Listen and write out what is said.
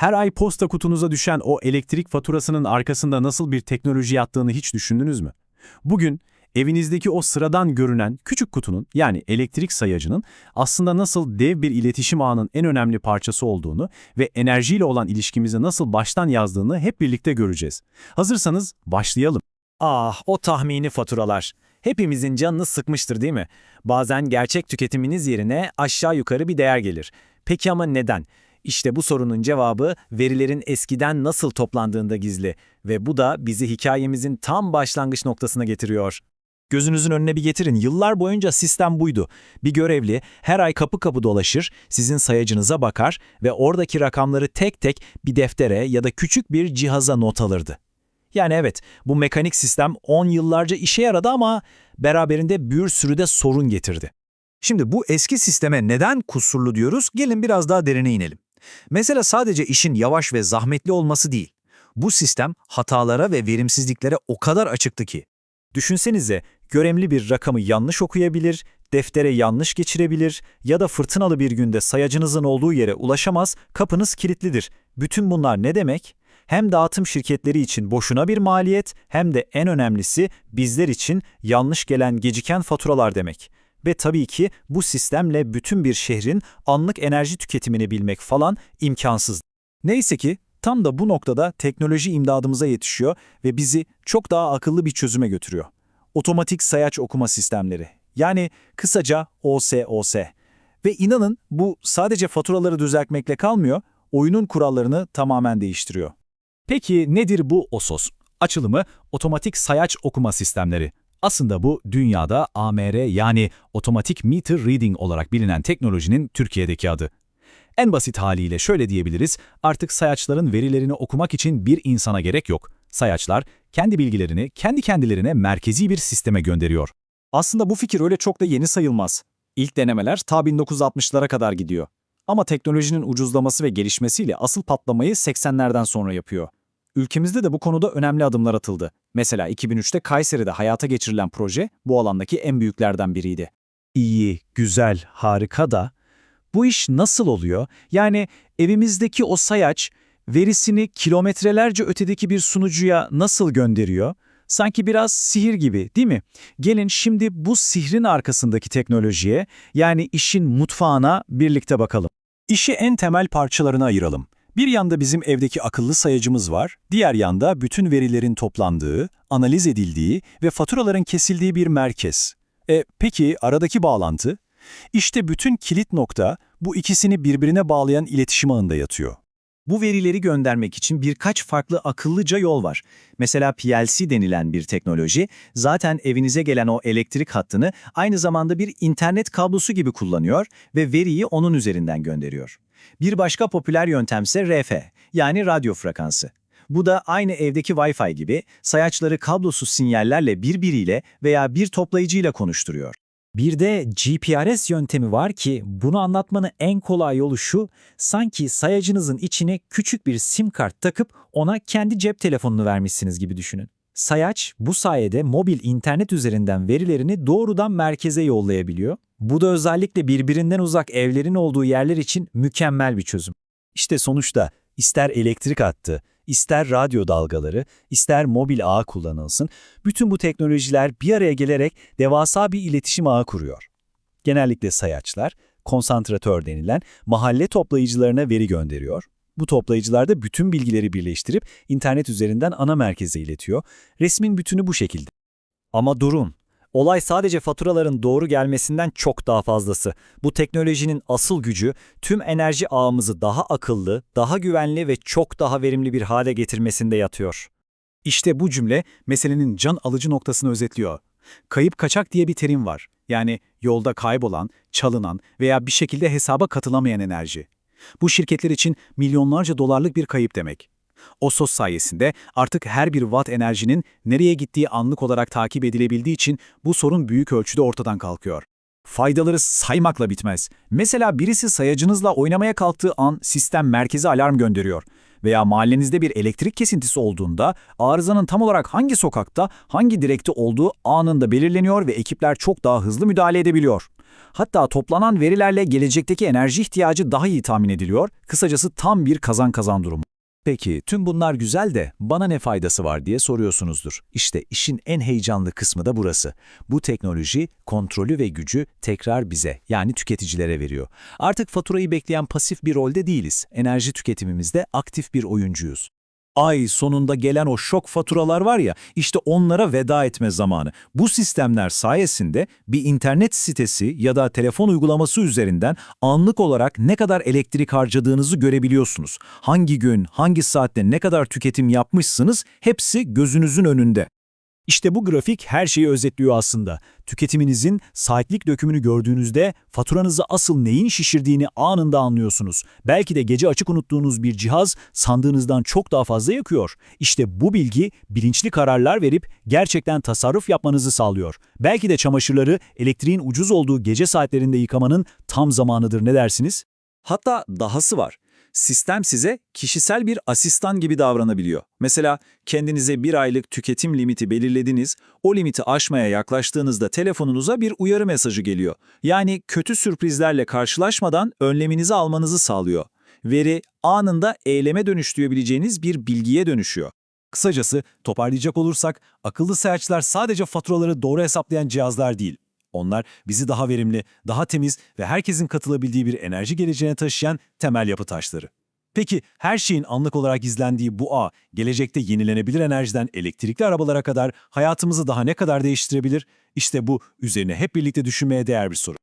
her ay posta kutunuza düşen o elektrik faturasının arkasında nasıl bir teknoloji yattığını hiç düşündünüz mü? Bugün evinizdeki o sıradan görünen küçük kutunun yani elektrik sayacının aslında nasıl dev bir iletişim ağının en önemli parçası olduğunu ve enerjiyle olan ilişkimizi nasıl baştan yazdığını hep birlikte göreceğiz. Hazırsanız başlayalım. Ah, o tahmini faturalar. Hepimizin canını sıkmıştır değil mi? Bazen gerçek tüketiminiz yerine aşağı yukarı bir değer gelir. Peki ama neden? İşte bu sorunun cevabı verilerin eskiden nasıl toplandığında gizli ve bu da bizi hikayemizin tam başlangıç noktasına getiriyor. Gözünüzün önüne bir getirin. Yıllar boyunca sistem buydu. Bir görevli her ay kapı kapı dolaşır, sizin sayacınıza bakar ve oradaki rakamları tek tek bir deftere ya da küçük bir cihaza not alırdı. Yani evet, bu mekanik sistem 10 yıllarca işe yaradı ama beraberinde bir sürü de sorun getirdi. Şimdi bu eski sisteme neden kusurlu diyoruz? Gelin biraz daha derine inelim. Mesela sadece işin yavaş ve zahmetli olması değil. Bu sistem hatalara ve verimsizliklere o kadar açıktı ki. Düşünsenize, görevli bir rakamı yanlış okuyabilir, deftere yanlış geçirebilir ya da fırtınalı bir günde sayacınızın olduğu yere ulaşamaz, kapınız kilitlidir. Bütün bunlar ne demek? Hem dağıtım şirketleri için boşuna bir maliyet hem de en önemlisi bizler için yanlış gelen geciken faturalar demek. Ve tabii ki bu sistemle bütün bir şehrin anlık enerji tüketimini bilmek falan imkansız. Neyse ki tam da bu noktada teknoloji imdadımıza yetişiyor ve bizi çok daha akıllı bir çözüme götürüyor. Otomatik sayaç okuma sistemleri. Yani kısaca OSOS. Ve inanın bu sadece faturaları düzeltmekle kalmıyor, oyunun kurallarını tamamen değiştiriyor. Peki nedir bu OSOS? Açılımı otomatik sayaç okuma sistemleri. Aslında bu dünyada AMR yani Automatic Meter Reading olarak bilinen teknolojinin Türkiye'deki adı. En basit haliyle şöyle diyebiliriz, artık sayaçların verilerini okumak için bir insana gerek yok. Sayaçlar kendi bilgilerini kendi kendilerine merkezi bir sisteme gönderiyor. Aslında bu fikir öyle çok da yeni sayılmaz. İlk denemeler ta 1960'lara kadar gidiyor. Ama teknolojinin ucuzlaması ve gelişmesiyle asıl patlamayı 80'lerden sonra yapıyor. Ülkemizde de bu konuda önemli adımlar atıldı. Mesela 2003'te Kayseri'de hayata geçirilen proje bu alandaki en büyüklerden biriydi. İyi, güzel, harika da bu iş nasıl oluyor? Yani evimizdeki o sayaç verisini kilometrelerce ötedeki bir sunucuya nasıl gönderiyor? Sanki biraz sihir gibi değil mi? Gelin şimdi bu sihrin arkasındaki teknolojiye yani işin mutfağına birlikte bakalım. İşi en temel parçalarına ayıralım. Bir yanda bizim evdeki akıllı sayacımız var, diğer yanda bütün verilerin toplandığı, analiz edildiği ve faturaların kesildiği bir merkez. E peki aradaki bağlantı? İşte bütün kilit nokta bu ikisini birbirine bağlayan iletişim ağında yatıyor. Bu verileri göndermek için birkaç farklı akıllıca yol var. Mesela PLC denilen bir teknoloji zaten evinize gelen o elektrik hattını aynı zamanda bir internet kablosu gibi kullanıyor ve veriyi onun üzerinden gönderiyor. Bir başka popüler yöntemse RF yani radyo frekansı. Bu da aynı evdeki Wi-Fi gibi sayaçları kablosuz sinyallerle birbiriyle veya bir toplayıcıyla konuşturuyor. Bir de GPRS yöntemi var ki bunu anlatmanın en kolay yolu şu, sanki sayacınızın içine küçük bir sim kart takıp ona kendi cep telefonunu vermişsiniz gibi düşünün. Sayaç bu sayede mobil internet üzerinden verilerini doğrudan merkeze yollayabiliyor. Bu da özellikle birbirinden uzak evlerin olduğu yerler için mükemmel bir çözüm. İşte sonuçta ister elektrik hattı, ister radyo dalgaları, ister mobil ağ kullanılsın, bütün bu teknolojiler bir araya gelerek devasa bir iletişim ağı kuruyor. Genellikle sayaçlar, konsantratör denilen mahalle toplayıcılarına veri gönderiyor. Bu toplayıcılar da bütün bilgileri birleştirip internet üzerinden ana merkeze iletiyor. Resmin bütünü bu şekilde. Ama durun. Olay sadece faturaların doğru gelmesinden çok daha fazlası. Bu teknolojinin asıl gücü tüm enerji ağımızı daha akıllı, daha güvenli ve çok daha verimli bir hale getirmesinde yatıyor. İşte bu cümle meselenin can alıcı noktasını özetliyor. Kayıp kaçak diye bir terim var. Yani yolda kaybolan, çalınan veya bir şekilde hesaba katılamayan enerji. Bu şirketler için milyonlarca dolarlık bir kayıp demek. OSOS sayesinde artık her bir watt enerjinin nereye gittiği anlık olarak takip edilebildiği için bu sorun büyük ölçüde ortadan kalkıyor. Faydaları saymakla bitmez. Mesela birisi sayacınızla oynamaya kalktığı an sistem merkeze alarm gönderiyor. Veya mahallenizde bir elektrik kesintisi olduğunda arızanın tam olarak hangi sokakta, hangi direkte olduğu anında belirleniyor ve ekipler çok daha hızlı müdahale edebiliyor. Hatta toplanan verilerle gelecekteki enerji ihtiyacı daha iyi tahmin ediliyor. Kısacası tam bir kazan-kazan durumu. Peki tüm bunlar güzel de bana ne faydası var diye soruyorsunuzdur. İşte işin en heyecanlı kısmı da burası. Bu teknoloji kontrolü ve gücü tekrar bize yani tüketicilere veriyor. Artık faturayı bekleyen pasif bir rolde değiliz. Enerji tüketimimizde aktif bir oyuncuyuz. Ay sonunda gelen o şok faturalar var ya, işte onlara veda etme zamanı. Bu sistemler sayesinde bir internet sitesi ya da telefon uygulaması üzerinden anlık olarak ne kadar elektrik harcadığınızı görebiliyorsunuz. Hangi gün, hangi saatte ne kadar tüketim yapmışsınız hepsi gözünüzün önünde. İşte bu grafik her şeyi özetliyor aslında. Tüketiminizin saatlik dökümünü gördüğünüzde faturanızı asıl neyin şişirdiğini anında anlıyorsunuz. Belki de gece açık unuttuğunuz bir cihaz sandığınızdan çok daha fazla yakıyor. İşte bu bilgi bilinçli kararlar verip gerçekten tasarruf yapmanızı sağlıyor. Belki de çamaşırları elektriğin ucuz olduğu gece saatlerinde yıkamanın tam zamanıdır ne dersiniz? Hatta dahası var. Sistem size kişisel bir asistan gibi davranabiliyor. Mesela kendinize bir aylık tüketim limiti belirlediniz, o limiti aşmaya yaklaştığınızda telefonunuza bir uyarı mesajı geliyor. Yani kötü sürprizlerle karşılaşmadan önleminizi almanızı sağlıyor. Veri anında eyleme dönüştürebileceğiniz bir bilgiye dönüşüyor. Kısacası toparlayacak olursak akıllı sayaçlar sadece faturaları doğru hesaplayan cihazlar değil. Onlar bizi daha verimli, daha temiz ve herkesin katılabildiği bir enerji geleceğine taşıyan temel yapı taşları. Peki her şeyin anlık olarak izlendiği bu ağ, gelecekte yenilenebilir enerjiden elektrikli arabalara kadar hayatımızı daha ne kadar değiştirebilir? İşte bu üzerine hep birlikte düşünmeye değer bir soru.